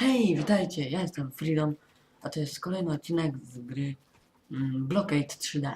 Hej, witajcie, ja jestem Freedom, a to jest kolejny odcinek z gry mm, Blockade 3D.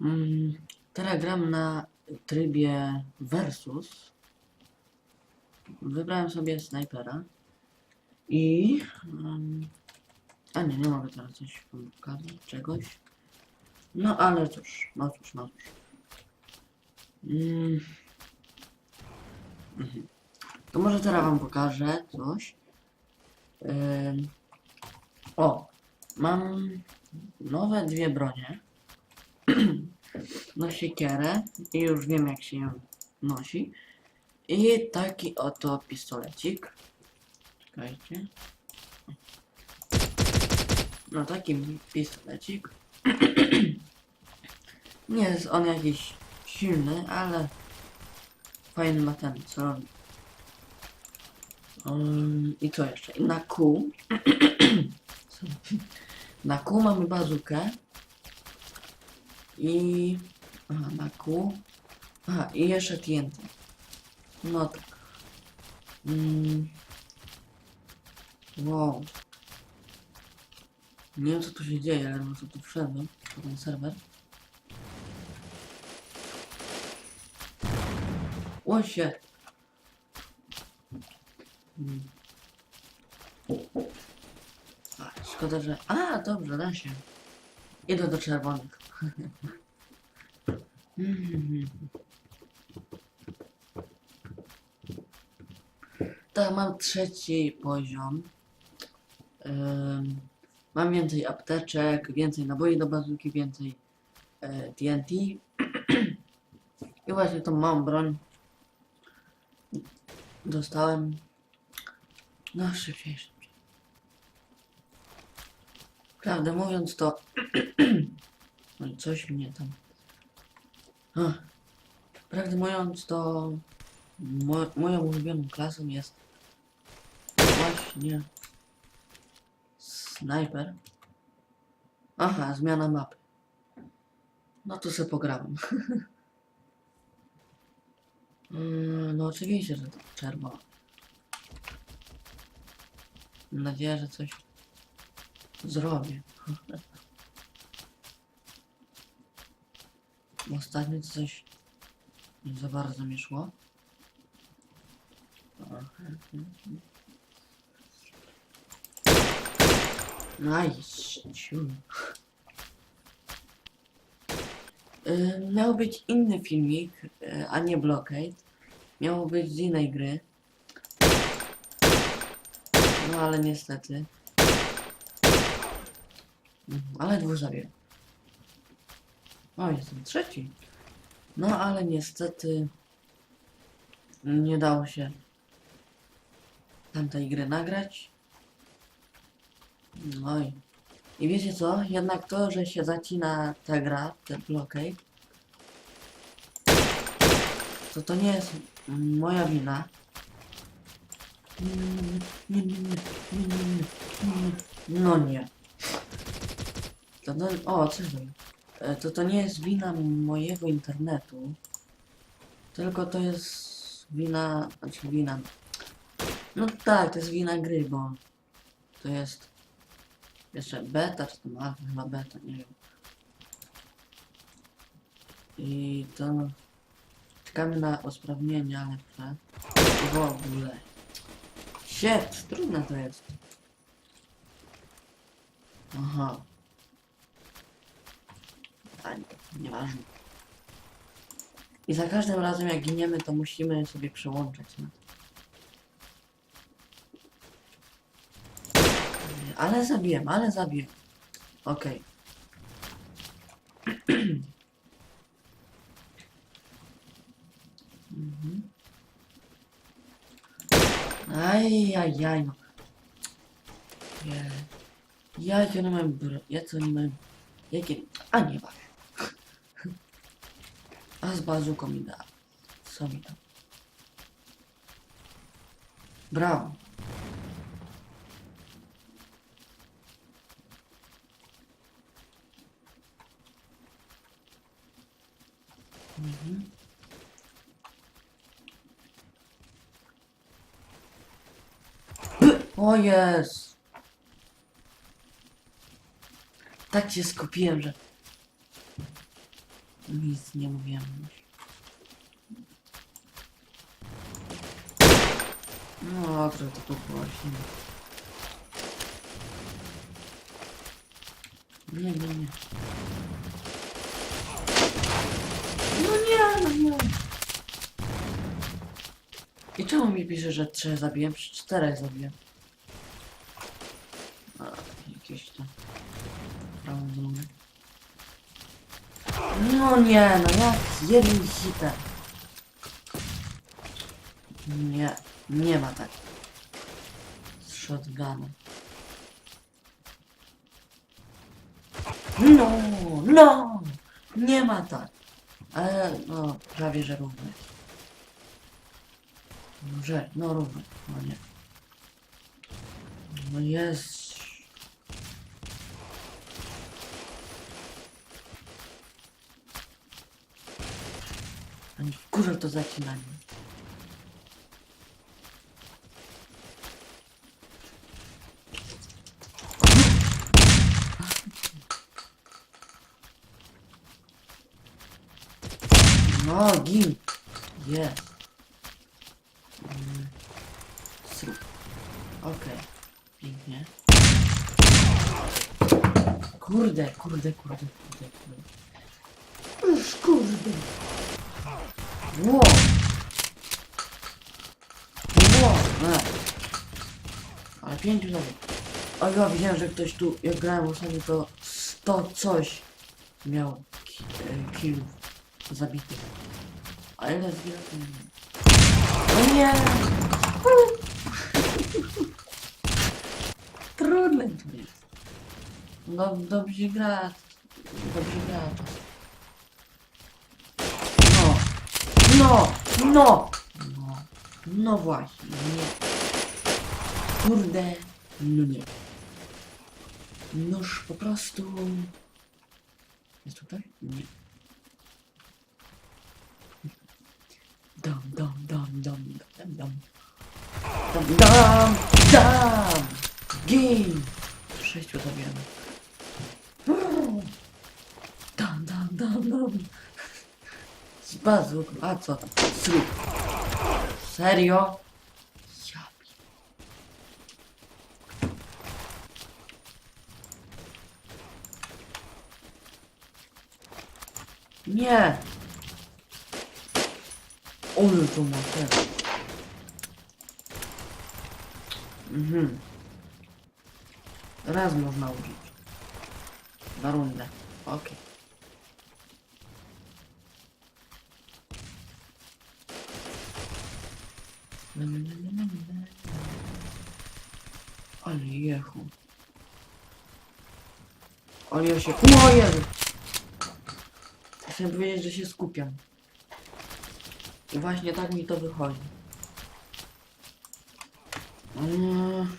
Mm, teraz gram na trybie Versus. Wybrałem sobie snajpera i... Mm, a nie, nie mogę teraz coś pokazać, czegoś. No ale cóż, no cóż, no cóż. Mm. Mhm. To może teraz wam pokażę coś. Ym. O, mam nowe dwie bronie. no siekierę i już wiem jak się ją nosi. I taki oto pistolecik. Czekajcie. No taki pistolecik. Nie jest on jakiś silny, ale fajny ma ten, co robi. Um, I co jeszcze? Na Q. Na Q mamy bazukę. I. Aha, na Q. Aha, i jeszcze TNT. No tak. Mm. Wow. Nie wiem co tu się dzieje, ale może tu wszedłem na ten serwer. O się. A, szkoda, że... A, dobrze, da się. Idę do czerwonych. Tak, mam trzeci poziom. Mam więcej apteczek, więcej naboi do bazuki, więcej e, TNT. I właśnie tą małą broń dostałem no szybciej, szybciej. Prawdę mówiąc to... Oj, coś mnie tam... Ach. Prawdę mówiąc to... Mo moją ulubioną klasą jest... Właśnie... Snajper. Aha, zmiana mapy. No to se pograłem. Mm, no oczywiście, że to czerwone. Mam nadzieję, że coś zrobię. Ostatnio coś nie za bardzo mi szło. Nice. Y, Miał być inny filmik, y, a nie Blockade. Miało być z innej gry. No ale niestety. Mhm, Ale dwóch zabiję. O, jestem trzeci. No ale niestety nie dało się tamtej gry nagrać. No i, i wiecie co? Jednak to, że się zacina ta gra, ten blockade, to to nie jest moja wina. No nie. To, to, o, co to? E, To to nie jest wina mojego internetu. Tylko to jest wina, znaczy wina. No tak, to jest wina gry, bo to jest jeszcze beta, czy to ma chyba beta, nie wiem. I to czekamy na usprawnienia lepsze. W ogóle. Shit, trudne to jest. Aha. A nie, nieważne. I za każdym razem jak giniemy, to musimy sobie przełączać na to. Ale zabiłem, ale zabiłem. Okej. Mhm. Ajajaj, no. Nie. Jakie one mają bro... Jakie one mają... Jakie... A nie ma. A z bazuką mi da. Co mi tam? Brawo. Mhm. O jest! Tak się skupiłem, że nic nie mówiłem. No, trochę to tu właśnie. Nie, nie, nie. No nie, no nie. I czemu mi pisze, że trzech zabiłem? Przecież czterech zabiłem. No nie, no jak jednym hitem. Nie, nie ma tak. Z shotgunem. No, no, nie ma tak. Ale no, prawie że równy. No, że, no równy, no nie. No jest. Ani kurwa to zacinanie. No, gin. Jest. Mm. Srób. Okej. Pięknie. Kurde, kurde, kurde, kurde, kurde. Już kurde. Ło. Ło. E. Ale pięciu znowu. O ja widziałem, że ktoś tu, jak grałem ostatnio, to 100 coś miał ki zabitych. A ile zginął? to nie. O nie! Trudne to jest. No, dobrze gra. Dobrze gra. No. No! No! No. No właśnie. Nie. Kurde. No nie. Noż po prostu... Jest tutaj? Nie. Dam, dam, dam, dam, dam, dam. Dam, dam, dam! Gin! Sześciu zabieramy. Dam, dam, dam, dam. Z bazuk, a co? Srób. Serio? Nie! Ole to ma ten. Mhm. Raz można użyć. Na rundę. Okej. Na, na, na, na, na, na. Ale jechu. Ale ja się... O Jezu! Chciałem powiedzieć, że się skupiam. I właśnie tak mi to wychodzi. Mm.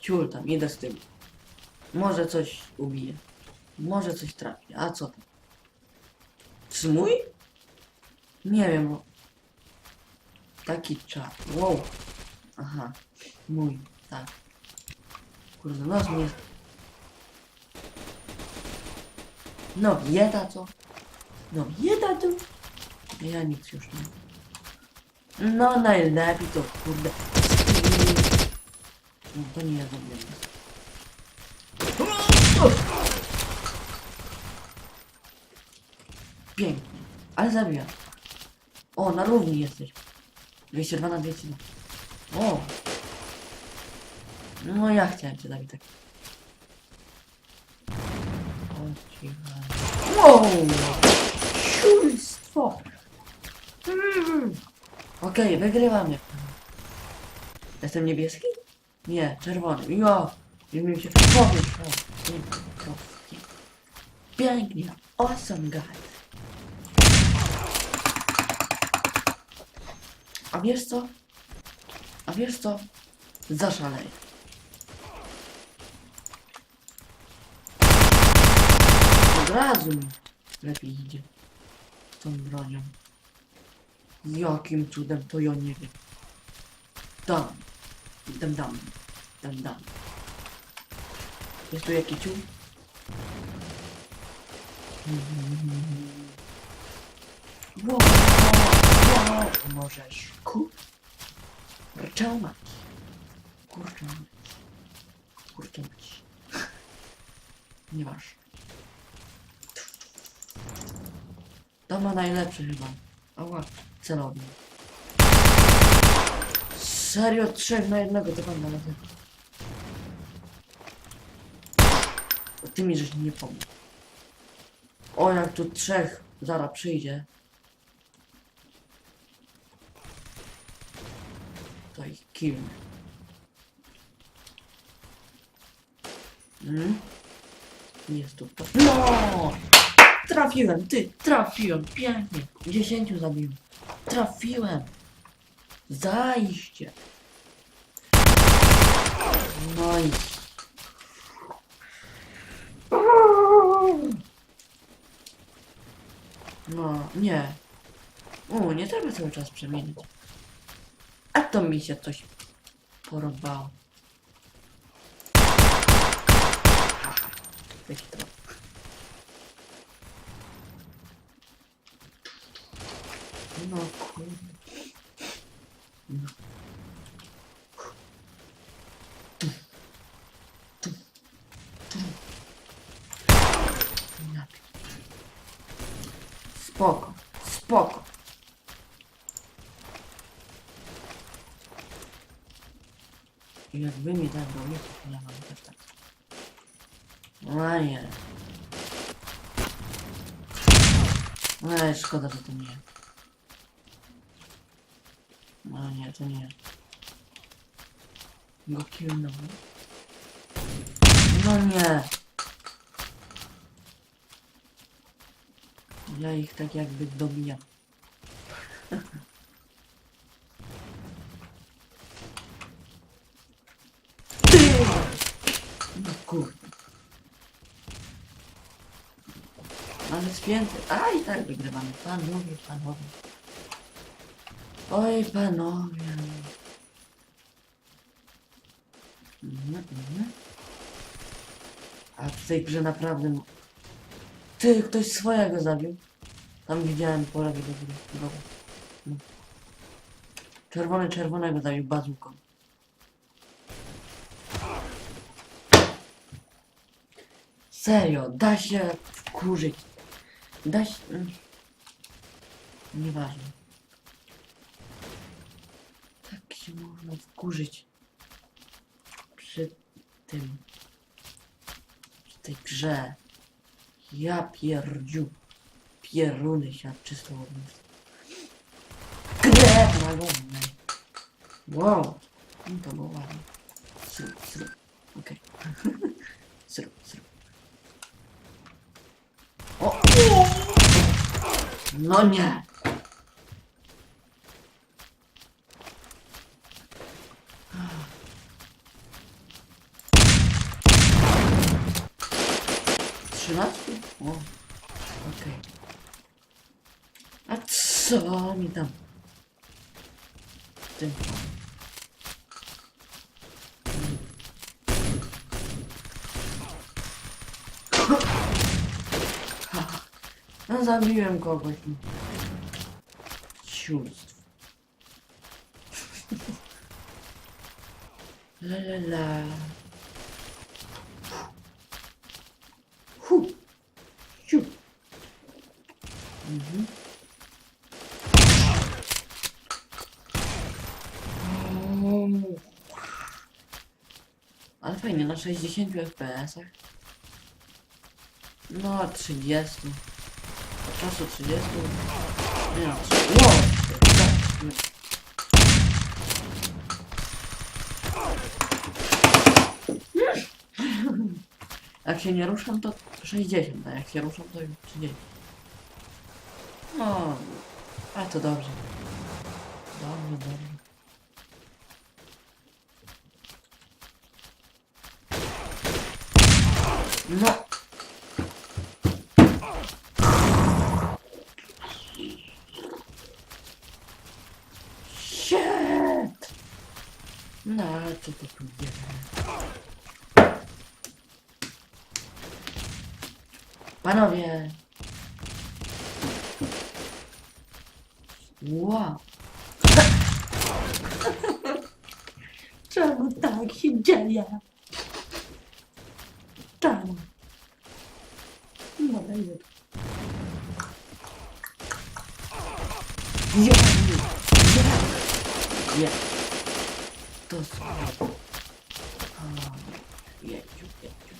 Ciul tam, idę z tym. Może coś ubije. Może coś trafi. A co tam? Czy mój? Nie wiem. Taki czar. Wow. Aha. Mój. Tak. Kurde, mi jest... No, jeda co? No, jeda tu. Ja nic już nie. No najlepiej to kurde. No to nie ja zrobiłem. Pięknie. Ale zabija. O, na równi jesteś. 202 na 202. O! No ja chciałem cię zabić tak. O cicho. Wow! Siulstwo! Mm. Okej, wygrywamy. Jestem niebieski? Nie, czerwony. Jo! I mi się. Pięknie. Pięknie. Awesome, guys. A wiesz co? A wiesz co? Zaszalej. Od razu lepiej idzie. Z tą bronią. Jakim cudem to ja nie wiem. Dam. Dam dam. Dam dam. Jest tu jakiś ciul? Wow, wow, możesz kurczę mać. Kurczę mać. Kurczę mać. Nieważne. To ma najlepszy chyba. Ała, celownik. Serio, trzech na jednego to pan na tym. Ty mi żeś nie pomógł. O, jak tu trzech zaraz przyjdzie. Ich kilny. Hmm? Jest tu. No! Trafiłem, ty, trafiłem, pięknie. Dziesięciu zabiłem. Trafiłem. Zajście. No. No, nie. U, nie trzeba cały czas przemienić. To mi się coś to. No kurde. No. Tu. Tu. Tu. Ja pi- Spoko, spoko. Jakby mi tak robił, to ja mam też tak. No nie. No szkoda, że to nie. No nie, to nie. Go killnąłem. No nie. Ja ich tak jakby dobijam. Ty! No kurde. Ale święty. A i tak wygrywamy. Panowie, panowie. Oj, panowie. Mhm, mhm. A w tej grze naprawdę... Ty, ktoś swojego zabił. Tam widziałem po lewej. No. Czerwony czerwonego zabił bazuką. Serio, da się wkurzyć. Da się... mm. Nieważne. Tak się można wkurzyć. Przy tym. Przy tej grze. Ja pierdziu. Pieruny się czysto mówiąc. Grę głowę. Wow. No to było ładnie. Zrób, zrób. Okej. zrób, zrób. O! No nie! Trzynastu? O, okej. A co mi tam? Ty. No zabiłem kogoś. Ciulstwo. La la la. Hu. Siu. Mhm. Ale fajnie, na 60 FPS-ach. No, 30. Od czasu 30. Nie no, 30. Wow! tak, Jak się nie ruszam, to 60, a jak się ruszam, to już 30. No, a to dobrze. Dobrze, dobrze. No. Co to tu jest? Panowie! Wow! Czemu tak się dzieje? Czemu? No, nie, nie. Nie. To słabo. O, Jedziu, jedziu.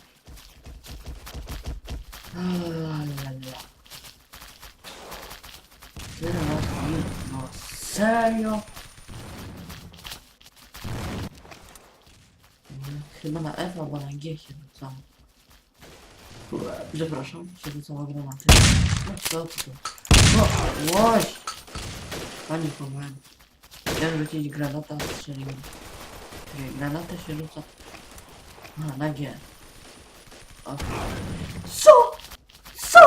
Alala. Tyle mi- No serio? Chyba na F albo na G się rzucam. Przepraszam, się rzucała granaty. No co ty tu? No, łoś! Pani pomagam. Chciałem rzucić granata, strzeliłem. Nie, granatę się rzuca. A, na G. Okej. Co? Co?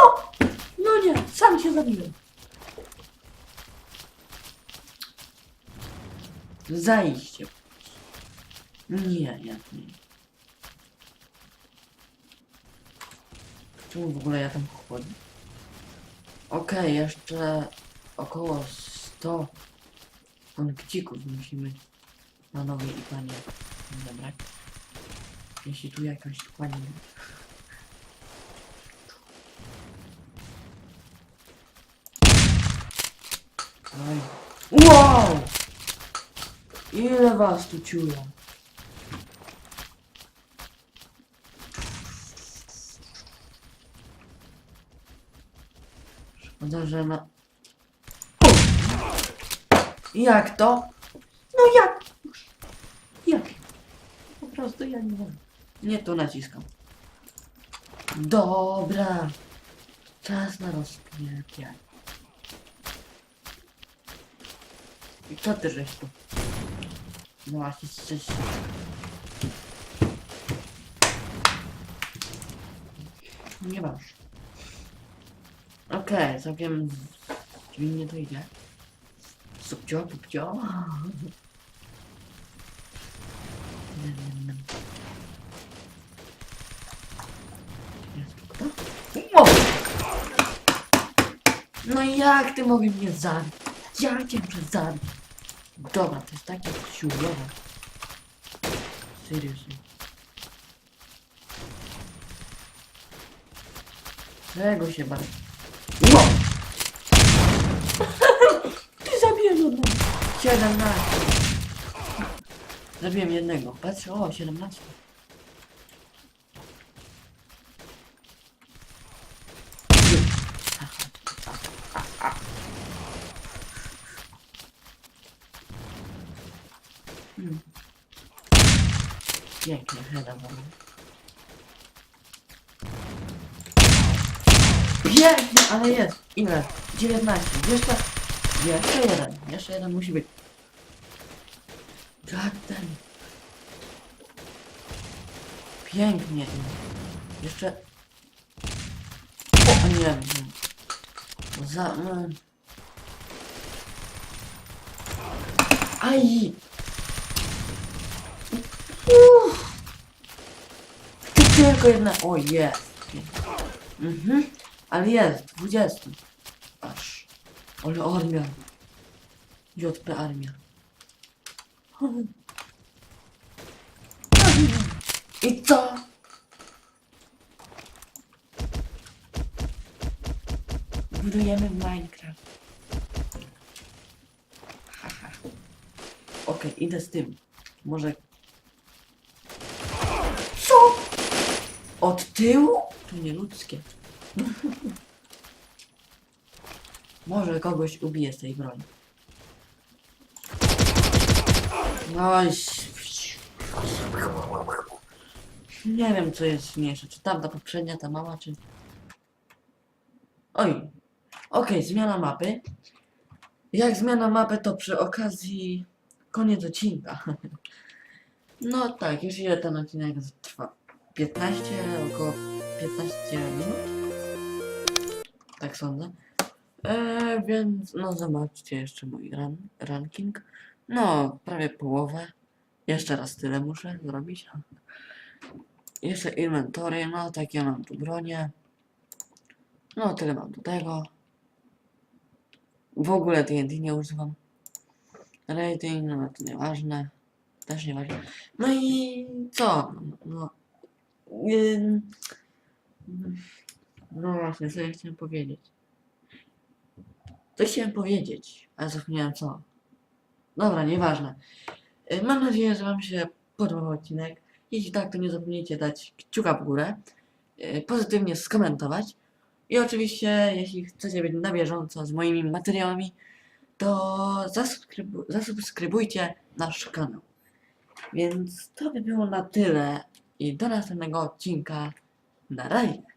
No nie, sam się zabiłem. Zajście. Nie, ja nie. Czemu w ogóle ja tam chodzę? Okej, jeszcze około 100 punkcików musimy panowie i panie zebrać. Jeśli tu jakaś pani... Oj. Ile was tu ciula? Szkoda, że na... Jak to? No jak? Jak? Po prostu ja nie wiem. Nie tu naciskam. Dobra. Czas na rozpierdziel. I co ty żeś tu? No właśnie, coś... Nie masz. Okej, całkiem dźwignie to idzie. Subcio, pupcio. No jak ty mogę mnie zabić? Jak cię zabić? Dobra, to jest takie siłowe. Seriously. Czego się bawisz? Wow! Ty zabiłem jednego. 17. Zabiłem jednego. Patrz, o, 17. Hmm. Pięknie, heada wolę. Pięknie, ale jest. Ile? 19. Jeszcze, jeszcze jeden. Jeszcze jeden musi być. Goddamn. Pięknie. Jeszcze... O, nie wiem. Za... No. Aj! Uff. Ty tylko jedna... O, jest. Mhm. Ale jest, 20. Aż. Ale armia. JP armia. I co? Budujemy w Minecraft. Haha. Okej, idę z tym. Może... Od tyłu? To nie ludzkie. Może kogoś ubije z tej broni. No i... Nie wiem, co jest śmieszne. Czy tamta poprzednia, ta mała, czy... Oj. Okej, zmiana mapy. Jak zmiana mapy, to przy okazji... Koniec odcinka. No tak, już ile ten odcinek trwa? 15, około 15 minut? Tak sądzę. Eee, więc no zobaczcie jeszcze mój ran, ranking. No, prawie połowę. Jeszcze raz tyle muszę zrobić. Jeszcze inwentory, no takie mam tu bronie. No tyle mam do tego. W ogóle TNT nie używam. Rating, no to nieważne. Też nieważne. No i co? No, no właśnie, co ja chciałem powiedzieć. Co chciałem powiedzieć, ale zapomniałem co. Dobra, nieważne. Y, Mam nadzieję, że Wam się podobał odcinek. Jeśli tak, to nie zapomnijcie dać kciuka w górę, y, pozytywnie skomentować i oczywiście, jeśli chcecie być na bieżąco z moimi materiałami, to zasubskrybu- zasubskrybujcie nasz kanał. Więc to by było na tyle i do następnego odcinka. Na razie.